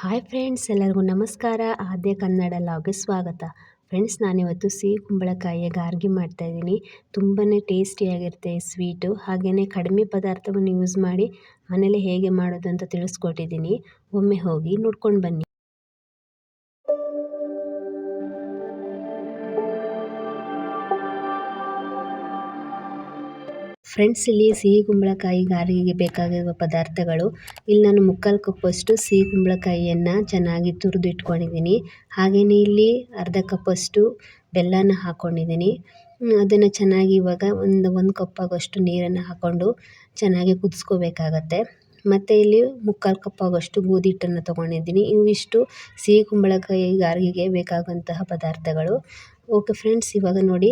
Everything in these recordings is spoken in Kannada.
ಹಾಯ್ ಫ್ರೆಂಡ್ಸ್, ಎಲ್ಲರಿಗೂ ನಮಸ್ಕಾರ. ಆದ್ಯ ಕನ್ನಡ ಲಾಗ್ಗೆ ಸ್ವಾಗತ. ಫ್ರೆಂಡ್ಸ್, ನಾನಿವತ್ತು ಸಿಹಿ ಕುಂಬಳಕಾಯಿಯ ಗಾರ್ಗಿ ಮಾಡ್ತಾಯಿದ್ದೀನಿ ತುಂಬಾ ಟೇಸ್ಟಿಯಾಗಿರುತ್ತೆ ಸ್ವೀಟು. ಹಾಗೆಯೇ ಕಡಿಮೆ ಪದಾರ್ಥವನ್ನು ಯೂಸ್ ಮಾಡಿ ಮನೇಲಿ ಹೇಗೆ ಮಾಡೋದು ಅಂತ ತಿಳಿಸ್ಕೊಟ್ಟಿದ್ದೀನಿ. ಒಮ್ಮೆ ಹೋಗಿ ನೋಡ್ಕೊಂಡು ಬನ್ನಿ. ಫ್ರೆಂಡ್ಸ್, ಇಲ್ಲಿ ಸಿಹಿ ಕುಂಬಳಕಾಯಿ ಗಾರಿಗೆ ಬೇಕಾಗಿರುವ ಪದಾರ್ಥಗಳು. ಇಲ್ಲಿ ನಾನು ಮುಕ್ಕಾಲು ಕಪ್ಪಷ್ಟು ಸಿಹಿ ಕುಂಬಳಕಾಯಿಯನ್ನು ಚೆನ್ನಾಗಿ ತುರಿದು ಇಟ್ಕೊಂಡಿದ್ದೀನಿ ಹಾಗೆಯೇ ಇಲ್ಲಿ ಅರ್ಧ ಕಪ್ಪಷ್ಟು ಬೆಲ್ಲನ ಹಾಕ್ಕೊಂಡಿದ್ದೀನಿ ಅದನ್ನು ಚೆನ್ನಾಗಿ ಇವಾಗ ಒಂದು ಒಂದು ಕಪ್ ಆಗೋಷ್ಟು ನೀರನ್ನು ಹಾಕ್ಕೊಂಡು ಚೆನ್ನಾಗಿ ಕುದಿಸ್ಕೋಬೇಕಾಗತ್ತೆ. ಮತ್ತು ಇಲ್ಲಿ ಮುಕ್ಕಾಲು ಕಪ್ ಆಗೋಷ್ಟು ಗೋಧಿ ಹಿಟ್ಟನ್ನು ತೊಗೊಂಡಿದ್ದೀನಿ. ಇವಿಷ್ಟು ಸಿಹಿ ಕುಂಬಳಕಾಯಿ ಗಾರಿಗೆ ಬೇಕಾಗುವಂತಹ ಪದಾರ್ಥಗಳು. ಓಕೆ ಫ್ರೆಂಡ್ಸ್, ಇವಾಗ ನೋಡಿ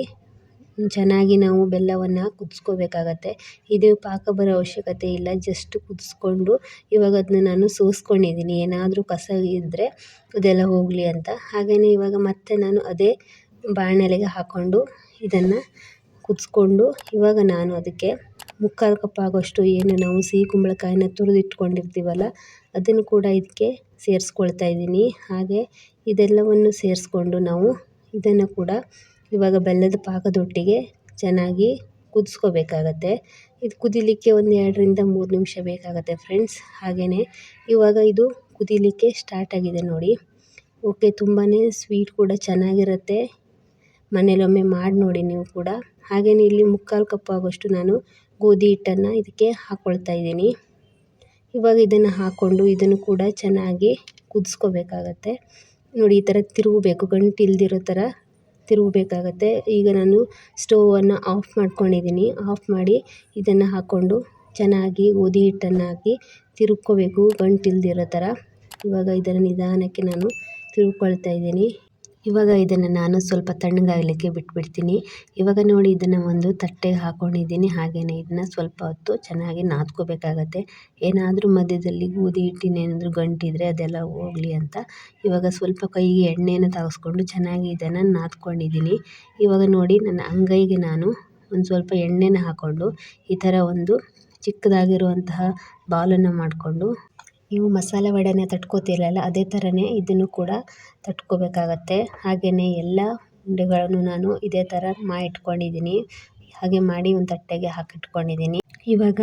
ಚೆನ್ನಾಗಿ ನಾವು ಬೆಲ್ಲವನ್ನು ಕುದಿಸ್ಕೋಬೇಕಾಗತ್ತೆ. ಇದು ಪಾಕ ಬರೋ ಅವಶ್ಯಕತೆ ಇಲ್ಲ ಜಸ್ಟ್ ಕುದಿಸ್ಕೊಂಡು ಇವಾಗ ಅದನ್ನ ನಾನು ಸೋಸ್ಕೊಂಡಿದ್ದೀನಿ ಏನಾದರೂ ಕಸ ಇದ್ದರೆ ಅದೆಲ್ಲ ಹೋಗಲಿ ಅಂತ. ಹಾಗೆಯೇ ಇವಾಗ ಮತ್ತೆ ನಾನು ಅದೇ ಬಾಣಲೆಗೆ ಹಾಕ್ಕೊಂಡು ಇದನ್ನು ಕುದಿಸ್ಕೊಂಡು ಇವಾಗ ನಾನು ಅದಕ್ಕೆ ಮುಕ್ಕಾಲು ಕಪ್ ಆಗೋಷ್ಟು ಏನು ನಾವು ಸಿಹಿ ಕುಂಬಳಕಾಯಿನ ತುರಿದಿಟ್ಕೊಂಡಿರ್ತೀವಲ್ಲ, ಅದನ್ನು ಕೂಡ ಇದಕ್ಕೆ ಸೇರಿಸ್ಕೊಳ್ತಾ ಇದ್ದೀನಿ ಹಾಗೆ ಇದೆಲ್ಲವನ್ನು ಸೇರಿಸ್ಕೊಂಡು ನಾವು ಇದನ್ನು ಕೂಡ ಇವಾಗ ಬೆಲ್ಲದ ಪಾಕದೊಟ್ಟಿಗೆ ಚೆನ್ನಾಗಿ ಕುದಿಸ್ಕೋಬೇಕಾಗತ್ತೆ. ಇದು ಕುದಿಲಿಕ್ಕೆ ಒಂದು ಎರಡರಿಂದ ಮೂರು ನಿಮಿಷ ಬೇಕಾಗುತ್ತೆ ಫ್ರೆಂಡ್ಸ್ ಹಾಗೆಯೇ ಇವಾಗ ಇದು ಕುದಿಲಿಕ್ಕೆ ಸ್ಟಾರ್ಟ್ ಆಗಿದೆ ನೋಡಿ. ಓಕೆ ತುಂಬಾ ಸ್ವೀಟ್ ಕೂಡ ಚೆನ್ನಾಗಿರುತ್ತೆ. ಮನೇಲೊಮ್ಮೆ ಮಾಡಿ ನೋಡಿ ನೀವು ಕೂಡ. ಹಾಗೆಯೇ ಇಲ್ಲಿ ಮುಕ್ಕಾಲು ಕಪ್ ಆಗೋಷ್ಟು ನಾನು ಗೋಧಿ ಹಿಟ್ಟನ್ನು ಇದಕ್ಕೆ ಹಾಕ್ಕೊಳ್ತಾ ಇದ್ದೀನಿ. ಇವಾಗ ಇದನ್ನು ಹಾಕ್ಕೊಂಡು ಇದನ್ನು ಕೂಡ ಚೆನ್ನಾಗಿ ಕುದಿಸ್ಕೋಬೇಕಾಗತ್ತೆ. ನೋಡಿ, ಈ ಥರ ತಿರುಗಬೇಕು ಗಂಟು ಇಲ್ದಿರೋ ಥರ ತಿರುಗಬೇಕಾಗತ್ತೆ. ಈಗ ನಾನು ಸ್ಟೌವನ್ನು ಆಫ್ ಮಾಡ್ಕೊಂಡಿದ್ದೀನಿ. ಆಫ್ ಮಾಡಿ ಇದನ್ನು ಹಾಕ್ಕೊಂಡು ಚೆನ್ನಾಗಿ ಗೋಧಿ ಹಿಟ್ಟನ್ನು ಹಾಕಿ ತಿರುಗ್ಕೋಬೇಕು. ಗಂಟು ಇಲ್ದಿರೋ ಥರ. ಇವಾಗ ಇದನ್ನು ನಿಧಾನಕ್ಕೆ ನಾನು ತಿರುಗ್ಕೊಳ್ತಾ ಇದ್ದೀನಿ. ಇವಾಗ ಇದನ್ನು ನಾನು ಸ್ವಲ್ಪ ತಣ್ಣಗಾಗಲಿಕ್ಕೆ ಬಿಟ್ಬಿಡ್ತೀನಿ. ಇವಾಗ ನೋಡಿ ಇದನ್ನು ಒಂದು ತಟ್ಟೆಗೆ ಹಾಕ್ಕೊಂಡಿದ್ದೀನಿ ಹಾಗೆಯೇ ಇದನ್ನು ಸ್ವಲ್ಪ ಹೊತ್ತು ಚೆನ್ನಾಗಿ ನಾದ್ಕೋಬೇಕಾಗತ್ತೆ. ಏನಾದರೂ ಮಧ್ಯದಲ್ಲಿ ಗೋಧಿ ಹಿಟ್ಟಿನ ಏನಾದರೂ ಗಂಟಿದ್ರೆ ಅದೆಲ್ಲ ಹೋಗಲಿ ಅಂತ. ಇವಾಗ ಸ್ವಲ್ಪ ಕೈಗೆ ಎಣ್ಣೆನ ತಾಗಿಸ್ಕೊಂಡು ಚೆನ್ನಾಗಿ ಇದನ್ನು ನಾದ್ಕೊಂಡಿದ್ದೀನಿ. ಇವಾಗ ನೋಡಿ ನನ್ನ ಅಂಗೈಗೆ ನಾನು ಒಂದು ಸ್ವಲ್ಪ ಎಣ್ಣೆನ ಹಾಕ್ಕೊಂಡು ಈ ಥರ ಒಂದು ಚಿಕ್ಕದಾಗಿರುವಂತಹ ಬಾಲನ್ನು ಮಾಡಿಕೊಂಡು ನೀವು ಮಸಾಲೆ ವಡೆನ ತಟ್ಕೋತೀರಲ್ಲ, ಅದೇ ಥರನೇ ಇದನ್ನು ಕೂಡ ತಟ್ಕೋಬೇಕಾಗತ್ತೆ. ಹಾಗೆಯೇ ಎಲ್ಲ ಉಂಡೆಗಳನ್ನು ನಾನು ಇದೇ ಥರ ಮಾ ಇಟ್ಕೊಂಡಿದ್ದೀನಿ. ಹಾಗೆ ಮಾಡಿ ಒಂದು ತಟ್ಟೆಗೆ ಹಾಕಿಟ್ಕೊಂಡಿದ್ದೀನಿ. ಇವಾಗ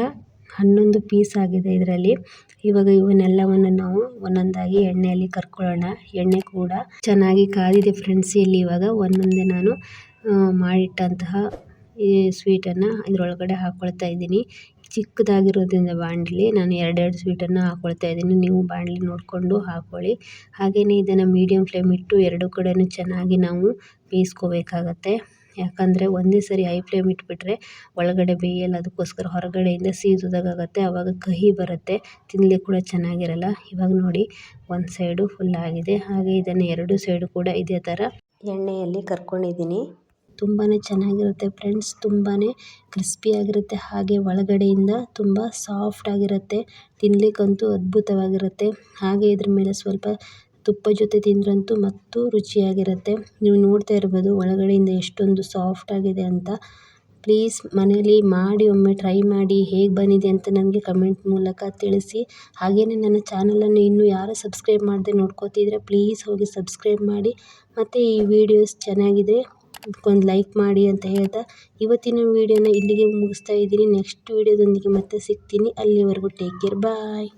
ಹನ್ನೊಂದು ಪೀಸ್ ಆಗಿದೆ ಇದರಲ್ಲಿ. ಇವಾಗ ಇವನ್ನೆಲ್ಲವನ್ನು ನಾವು ಒಂದೊಂದಾಗಿ ಎಣ್ಣೆಯಲ್ಲಿ ಕರ್ಕೊಳ್ಳೋಣ. ಎಣ್ಣೆ ಕೂಡ ಚೆನ್ನಾಗಿ ಕಾದಿದೆ ಫ್ರೆಂಡ್ಸ್, ಇಲ್ಲಿ ಇವಾಗ ಒಂದೊಂದೇ ನಾನು ಮಾಡಿಟ್ಟಂತಹ ಈ ಸ್ವೀಟನ್ನು ಇದರೊಳಗಡೆ ಹಾಕ್ಕೊಳ್ತಾ ಇದ್ದೀನಿ. ಚಿಕ್ಕದಾಗಿರೋದ್ರಿಂದ ಬಾಣಲಿ ನಾನು ಎರಡೆರಡು ಸ್ವೀಟನ್ನು ಹಾಕ್ಕೊಳ್ತಾ ಇದ್ದೀನಿ. ನೀವು ಬಾಣಲಿ ನೋಡಿಕೊಂಡು ಹಾಕ್ಕೊಳ್ಳಿ ಹಾಗೆಯೇ ಇದನ್ನು ಮೀಡಿಯಮ್ ಫ್ಲೇಮ್ ಇಟ್ಟು ಎರಡು ಕಡೆಯೂ ಚೆನ್ನಾಗಿ ನಾವು ಬೇಯಿಸ್ಕೋಬೇಕಾಗತ್ತೆ. ಯಾಕಂದರೆ ಒಂದೇ ಸರಿ ಹೈ ಫ್ಲೇಮ್ ಇಟ್ಬಿಟ್ರೆ ಒಳಗಡೆ ಬೇಯಲ್ಲ, ಅದಕ್ಕೋಸ್ಕರ ಹೊರಗಡೆಯಿಂದ ಸೀದೋದಾಗತ್ತೆ ಆವಾಗ ಕಹಿ ಬರುತ್ತೆ ತಿನ್ನಲಿಕ್ಕೆ ಕೂಡ ಚೆನ್ನಾಗಿರಲ್ಲ. ಇವಾಗ ನೋಡಿ, ಒಂದು ಸೈಡು ಫುಲ್ ಆಗಿದೆ. ಹಾಗೆ ಇದನ್ನು ಎರಡು ಸೈಡು ಕೂಡ ಇದೇ ಥರ ಎಣ್ಣೆಯಲ್ಲಿ ಕರ್ಕೊಂಡಿದ್ದೀನಿ. ತುಂಬಾ ಚೆನ್ನಾಗಿರುತ್ತೆ ಫ್ರೆಂಡ್ಸ್. ತುಂಬಾ ಕ್ರಿಸ್ಪಿಯಾಗಿರುತ್ತೆ ಹಾಗೆ ಒಳಗಡೆಯಿಂದ ತುಂಬ ಸಾಫ್ಟಾಗಿರುತ್ತೆ ತಿನ್ನಲಿಕ್ಕಂತೂ ಅದ್ಭುತವಾಗಿರುತ್ತೆ. ಹಾಗೆ ಇದ್ರ ಮೇಲೆ ಸ್ವಲ್ಪ ತುಪ್ಪ ಜೊತೆ ತಿಂದ್ರಂತೂ ಮತ್ತೂ ರುಚಿಯಾಗಿರುತ್ತೆ. ನೀವು ನೋಡ್ತಾ ಇರ್ಬೋದು ಒಳಗಡೆಯಿಂದ ಎಷ್ಟೊಂದು ಸಾಫ್ಟಾಗಿದೆ ಅಂತ. ಪ್ಲೀಸ್ ಮನೇಲಿ ಮಾಡಿ ಒಮ್ಮೆ ಟ್ರೈ ಮಾಡಿ ಹೇಗೆ ಬಂದಿದೆ ಅಂತ ನನಗೆ ಕಮೆಂಟ್ ಮೂಲಕ ತಿಳಿಸಿ. ಹಾಗೆಯೇ ನನ್ನ ಚಾನಲನ್ನು ಇನ್ನೂ ಯಾರು ಸಬ್ಸ್ಕ್ರೈಬ್ ಮಾಡದೆ ನೋಡ್ಕೋತಿದ್ರೆ ಪ್ಲೀಸ್ ಹೋಗಿ ಸಬ್ಸ್ಕ್ರೈಬ್ ಮಾಡಿ. ಮತ್ತು ಈ ವಿಡಿಯೋಸ್ ಚೆನ್ನಾಗಿದೆ ಒಂದು ಲೈಕ್ ಮಾಡಿ ಅಂತ ಹೇಳ್ತಾ ಇವತ್ತಿನ ವೀಡಿಯೋನ ಇಲ್ಲಿಗೆ ಮುಗಿಸ್ತಾ ಇದ್ದೀನಿ. ನೆಕ್ಸ್ಟ್ ವೀಡಿಯೋದೊಂದಿಗೆ ಮತ್ತೆ ಸಿಗ್ತೀನಿ. ಅಲ್ಲಿವರೆಗೂ ಟೇಕ್ ಕೇರ್ ಬಾಯ್